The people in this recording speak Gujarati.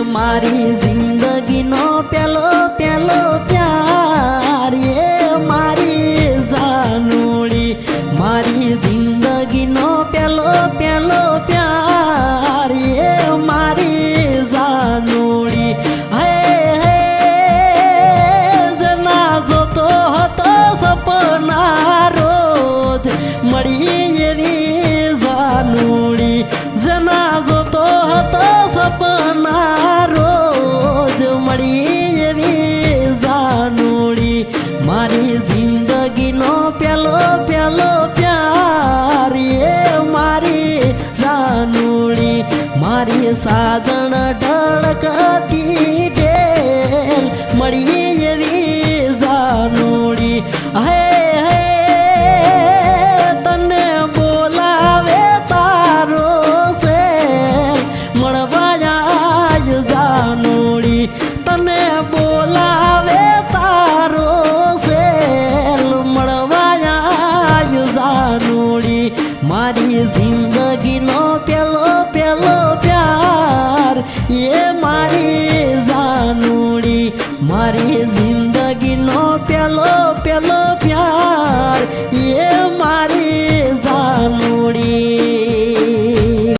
મારી જિંદગીનો પેલો પેલો પ્યાર. એ મારી જાનુડી મારી જિંદગીનો પેલો પેલો પ્યાર. મળી એવી જાનુડી મારી જિંદગીનો પેલો પેલો પ્યાર એ મારી જાનુડી મારી સાજણ ઢળકતી મારી જિંદગીનો પેલો પેલો પ્યાર. એ મારી જાનુડી મારી જિંદગીનો પેલો